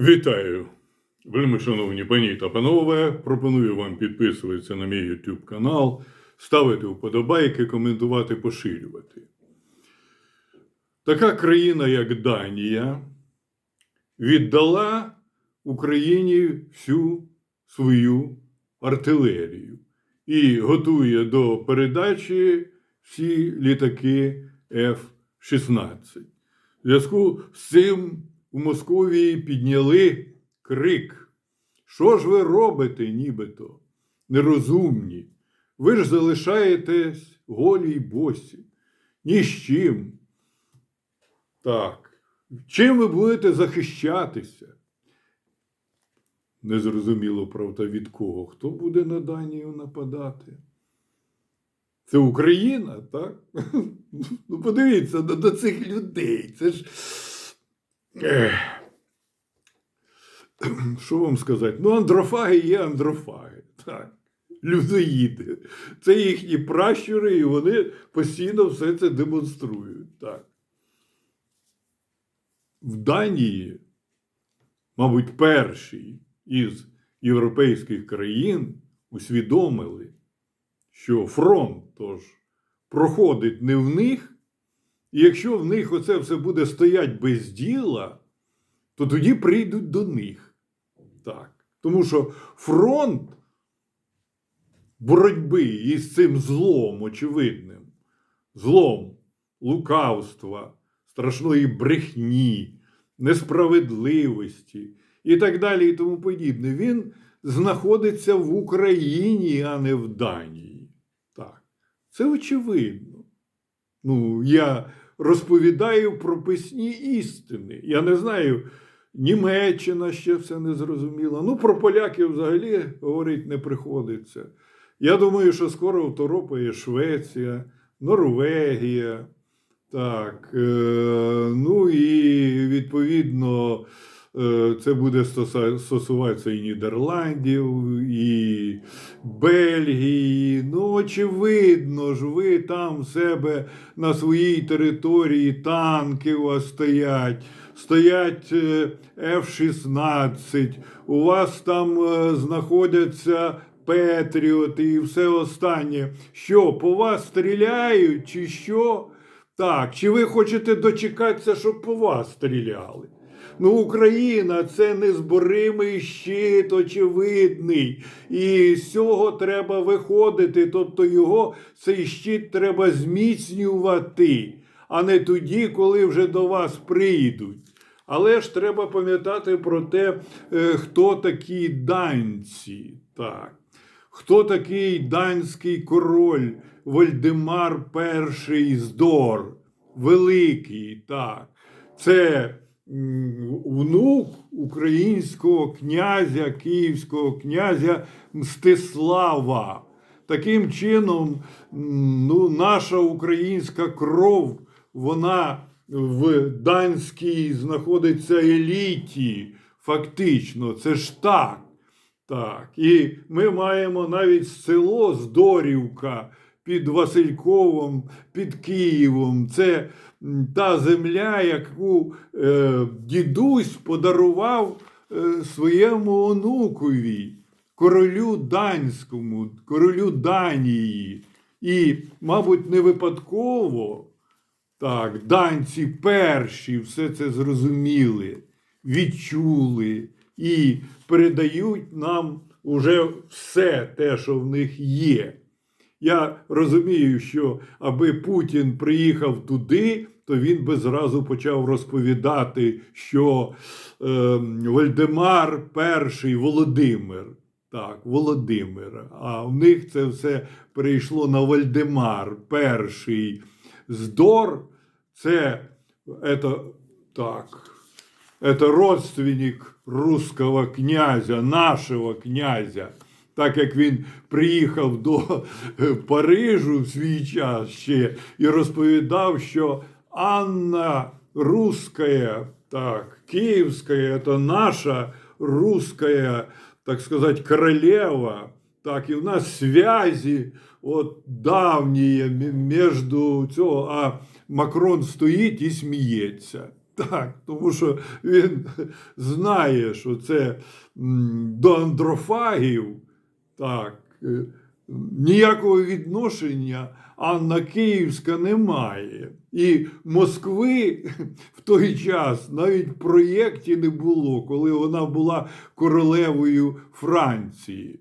Вітаю! Вельми шановні пані та панове. Пропоную вам підписуватися на мій YouTube канал, ставити вподобайки, коментувати, поширювати. Така країна, як Данія, віддала Україні всю свою артилерію і готує до передачі всі літаки F-16. В зв'язку з цим у Московії підняли крик. Що ж ви робите, нібито? Нерозумні. Ви ж залишаєтесь голі й босі. Ні з чим. Так. Чим ви будете захищатися? Незрозуміло, правда, від кого? Хто буде на Данію нападати? Це Україна, так? Ну, подивіться до, цих людей. Це ж. Що вам сказати? Ну, андрофаги є андрофаги. Так. Людоїди. Це їхні пращури, і вони постійно все це демонструють. Так. В Данії, мабуть, перший із європейських країн усвідомили, що фронт тож проходить не в них, і якщо в них оце все буде стоять без діла, то тоді прийдуть до них. Так. Тому що фронт боротьби із цим злом очевидним, злом лукавства, страшної брехні, несправедливості і так далі, і тому подібне, він знаходиться в Україні, а не в Данії. Так. Це очевидно. Ну, я розповідаю про писні істини. Я не знаю, Німеччина ще все не зрозуміла. Ну, про поляків взагалі говорити не приходиться. Я думаю, що скоро второпає Швеція, Норвегія. Так, е, ну і відповідно це буде стосуватися і Нідерландів, і Бельгії. Ну, очевидно ж, ви там себе на своїй території танки у вас стоять, стоять е, F-16, у вас там е, знаходяться Петріоти і все останнє. Що, по вас стріляють, чи що? Так, чи ви хочете дочекатися, щоб по вас стріляли? Ну, Україна це незборимий щит, очевидний. І з цього треба виходити. Тобто його цей щит треба зміцнювати, а не тоді, коли вже до вас прийдуть. Але ж треба пам'ятати про те, е, хто такі данці. Так. Хто такий данський король Вольдемар І Здор? Великий, так. Це внук українського князя, київського князя Мстислава. Таким чином, ну, наша українська кров, вона в данській знаходиться еліті. Фактично, це ж так. Так, і ми маємо навіть село Здорівка під Васильковом, під Києвом. Це та земля, яку е, дідусь подарував е, своєму онукові, королю данському, королю Данії. І, мабуть, не випадково так, данці перші все це зрозуміли, відчули і передають нам уже все те, що в них є. Я розумію, що аби Путін приїхав туди, то він би зразу почав розповідати, що е, Вальдемар І Володимир. Так, Володимир. А в них це все перейшло на Вальдемар І. Здор це, это, так, это родственник русского князя, нашого князя. Так як він приїхав до е, Парижу в свій час ще і розповідав, що Анна Русская, так, Київська, це наша русская, так сказать, королева. Так, і в нас связі от давні м- між цього, а Макрон стоїть і сміється. Так, тому що він знає, що це м, до андрофагів Так, е, ніякого відношення Анна Київська не має. І Москви в той час навіть в проєкті не було, коли вона була королевою Франції.